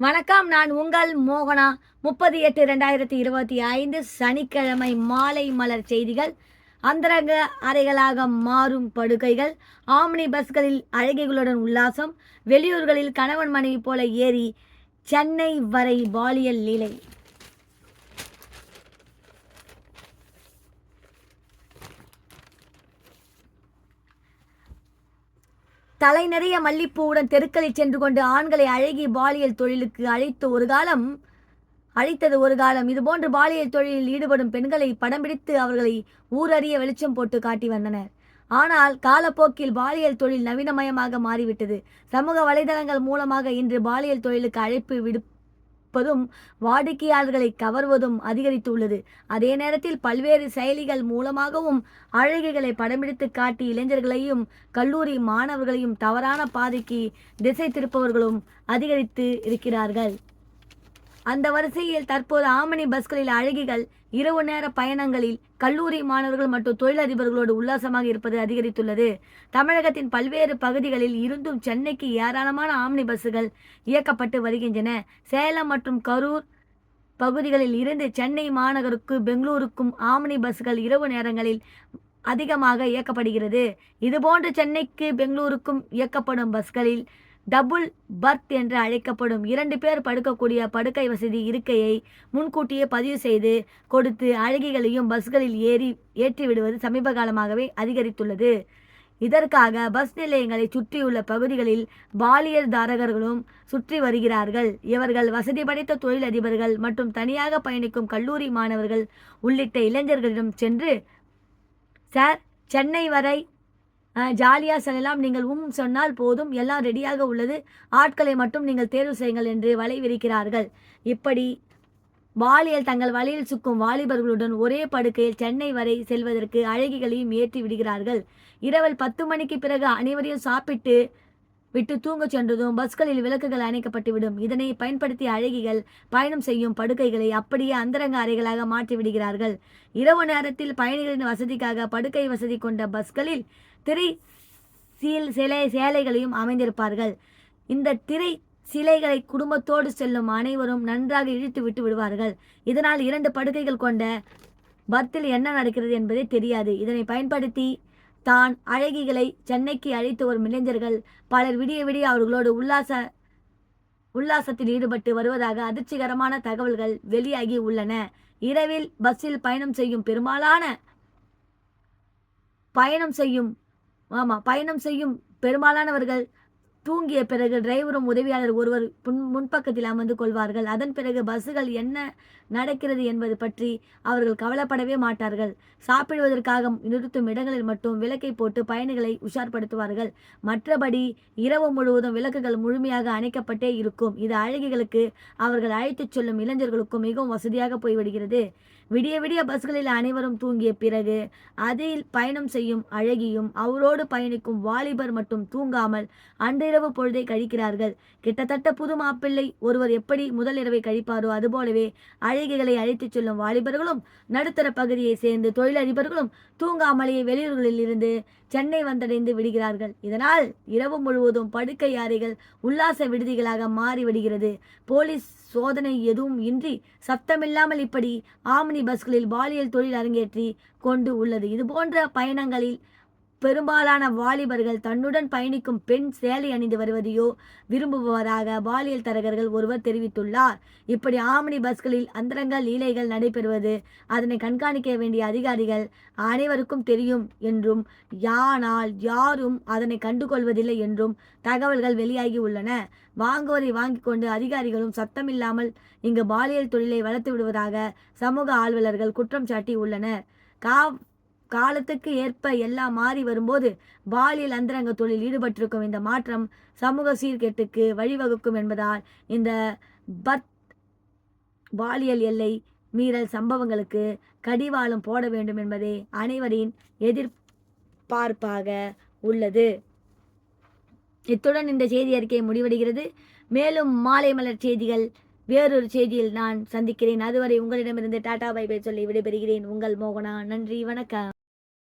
வணக்கம் நான் உங்கள் மோகனா. முப்பது எட்டு ரெண்டாயிரத்தி இருபத்தி ஐந்து சனிக்கிழமை மாலை மலர் செய்திகள். அந்தரங்க அறைகளாக மாறும் படுக்கைகள். ஆம்னி பஸ்களில் அழகிகளுடன் உல்லாசம். வெளியூர்களில் கணவன் மனைவி போல ஏறி சென்னை வரை பாலியல் லீலை. தலை நிறைய மல்லிப்பூவுடன் தெருக்களில் சென்று கொண்டு ஆண்களை அழகி பாலியல் தொழிலுக்கு அழைத்து ஒரு காலம் அழைத்தது ஒரு காலம். இதுபோன்று பாலியல் தொழிலில் ஈடுபடும் பெண்களை படம் பிடித்து அவர்களை ஊரறிய வெளிச்சம் போட்டு காட்டி வந்தனர். ஆனால் காலப்போக்கில் பாலியல் தொழில் நவீனமயமாக மாறிவிட்டது. சமூக வலைதளங்கள் மூலமாக இன்று பாலியல் தொழிலுக்கு அழைப்பு விடு விற்பதும் வாடிக்கையாளர்களை கவர்வதும் அதிகரித்துள்ளது. அதே நேரத்தில் பல்வேறு செயலிகள் மூலமாகவும் அழகிகளை படமெடுத்து காட்டி இளைஞர்களையும் கல்லூரி மாணவர்களையும் தவறான பாதைக்கு திசை திருப்பவர்களும் அதிகரித்து இருக்கிறார்கள். அந்த வரிசையில் தற்போது ஆமணி பஸ்களில் அழகிகள் இரவு நேர பயணங்களில் கல்லூரி மாணவர்கள் மற்றும் தொழிலதிபர்களோடு உல்லாசமாக இருப்பது அதிகரித்துள்ளது. தமிழகத்தின் பல்வேறு பகுதிகளில் இருந்தும் சென்னைக்கு ஏராளமான ஆம்னி பஸ்ஸுகள் இயக்கப்பட்டு வருகின்றன. சேலம் மற்றும் கரூர் பகுதிகளில் இருந்து சென்னை மாநகருக்கு பெங்களூருக்கும் ஆம்னி பஸ்கள் இரவு நேரங்களில் அதிகமாக இயக்கப்படுகிறது. இதுபோன்று சென்னைக்கு பெங்களூருக்கும் இயக்கப்படும் பஸ்களில் டபுள் பர்த் என்று அழைக்கப்படும் இரண்டு பேர் படுக்கக்கூடிய படுக்கை வசதி இருக்கையை முன்கூட்டியே பதிவு செய்து கொடுத்து அழகிகளையும் பஸ்களில் ஏறி ஏற்றிவிடுவது சமீப காலமாகவே அதிகரித்துள்ளது. இதற்காக பஸ் நிலையங்களை சுற்றியுள்ள பகுதிகளில் பாலியல் தாரகர்களும் சுற்றி வருகிறார்கள். இவர்கள் வசதி படைத்த தொழிலதிபர்கள் மற்றும் தனியாக பயணிக்கும் கல்லூரி மாணவர்கள் உள்ளிட்ட இளைஞர்களிடம் சென்று சார் சென்னை வரை ஜாலியாக செல்லலாம். நீங்கள் உம் சொன்னால் போதும். எல்லாம் ரெடியாக உள்ளது. ஆட்களை மட்டும் நீங்கள் தேர்வு செய்யுங்கள் என்று வலை விரிக்கிறார்கள் இப்படி வாலியல் தங்கள் வலையில் சுக்கும் வாலிபர்களுடன் ஒரே படுக்கையில் சென்னை வரை செல்வதற்கு அழகிகளையும் ஏற்றி விடுகிறார்கள். இரவல் பத்து மணிக்கு பிறகு அனைவரையும் சாப்பிட்டு விட்டு தூங்கச் சென்றதும் பஸ்களில் விளக்குகள் அணைக்கப்பட்டு விடும். இதனை பயன்படுத்தி அழகிகள் பயணம் செய்யும் படுக்கைகளை அப்படியே அந்தரங்க அறைகளாக மாற்றி விடுகிறார்கள். இரவு நேரத்தில் பயணிகளின் வசதிக்காக படுக்கை வசதி கொண்ட பஸ்களில் திரை சீல் சிலை சேலைகளையும் அமைந்திருப்பார்கள். இந்த திரை சிலைகளை குடும்பத்தோடு செல்லும் அனைவரும் நன்றாக இழுத்து விட்டு விடுவார்கள். இதனால் இரண்டு படுக்கைகள் கொண்ட பர்த்தில் என்ன நடக்கிறது என்பதே தெரியாது. இதனை பயன்படுத்தி தான் அழகிகளை சென்னைக்கு அழைத்து வரும் இளைஞர்கள் பலர் விடிய விடிய அவர்களோடு உல்லாச உல்லாசத்தில் ஈடுபட்டு வருவதாக அதிர்ச்சிகரமான தகவல்கள் வெளியாகி உள்ளன. இரவில் பஸ்ஸில் பயணம் செய்யும் பெரும்பாலான பயணம் செய்யும் ஆமாம் பயணம் செய்யும் பெரும்பாலானவர்கள் தூங்கிய பிறகு டிரைவரும் உதவியாளர் ஒருவர் முன் முன்பக்கத்தில் அமர்ந்து கொள்வார்கள். அதன் பிறகு பஸ்ஸுகள் என்ன நடக்கிறது என்பது பற்றி அவர்கள் கவலைப்படவே மாட்டார்கள். சாப்பிடுவதற்காக நிறுத்தும் இடங்களில் மட்டும் விளக்கை போட்டு பயணிகளை உஷார்படுத்துவார்கள். மற்றபடி இரவு முழுவதும் விளக்குகள் முழுமையாக அணைக்கப்பட்டே இருக்கும். இது அழகிகளுக்கு அவர்கள் அழைத்துச் செல்லும் இளைஞர்களுக்கும் மிகவும் வசதியாக போய்விடுகிறது. விடிய விடிய பஸ்களில் அனைவரும் தூங்கிய பிறகு அதில் பயணம் செய்யும் அழகியும் அவரோடு பயணிக்கும் வாலிபர் மட்டும் தூங்காமல் அன்றிரவு பொழுதை கழிக்கிறார்கள். கிட்டத்தட்ட புது மாப்பிள்ளை ஒருவர் எப்படி முதல் இரவை கழிப்பாரோ அதுபோலவே அழகிகளை அழைத்துச் செல்லும் வாலிபர்களும் நடுத்தர பகுதியை சேர்ந்து தொழிலதிபர்களும் தூங்காமலேயே வெளியூர்களில் இருந்து சென்னை வந்தடைந்து விடுகிறார்கள். இதனால் இரவு முழுவதும் படுக்கை அறைகள் உல்லாச விடுதிகளாக மாறிவிடுகிறது. போலீஸ் சோதனை எதுவும் இன்றி சத்தமில்லாமல் இப்படி ஆம்னி பஸ்களில் பாலியல் தொழில் அரங்கேற்றி கொண்டு உள்ளது. இதுபோன்ற பயணங்களில் பெரும்பாலான வாலிபர்கள் தன்னுடன் பயணிக்கும் பெண் சேலை அணிந்து வருவதையோ விரும்புவதாக பாலியல் தரகர்கள் ஒருவர் தெரிவித்துள்ளார். இப்படி ஆமணி பஸ்களில் அந்தரங்க லீலைகள் நடைபெறுவது அதனை கண்காணிக்க வேண்டிய அதிகாரிகள் அனைவருக்கும் தெரியும் என்றும் யானால் யாரும் அதனை கண்டுகொள்வதில்லை என்றும் தகவல்கள் வெளியாகி உள்ளன. வாங்குவதை வாங்கி கொண்டு அதிகாரிகளும் சத்தமில்லாமல் இங்கு பாலியல் தொழிலை வளர்த்து விடுவதாக சமூக ஆர்வலர்கள் குற்றம் சாட்டி உள்ளனர் கா காலத்துக்கு ஏற்ப எல்லாம் மாறி வரும்போது பாலியல் அந்தரங்க தொழில் ஈடுபட்டிருக்கும் இந்த மாற்றம் சமூக சீர்கேட்டுக்கு வழிவகுக்கும் என்பதால் இந்த பத் பாலியல் எல்லை மீறல் சம்பவங்களுக்கு கடிவாளம் போட வேண்டும் என்பதே அனைவரின் எதிர்பார்ப்பாக உள்ளது. இத்துடன் இந்த செய்தி அறிக்கை முடிவடைகிறது. மேலும் மாலை மலர் செய்திகள் வேறொரு செய்தியில் நான் சந்திக்கிறேன். அதுவரை உங்களிடமிருந்து டாடா பை பை சொல்லி விடைபெறுகிறேன். உங்கள் மோகனா. நன்றி. வணக்கம்.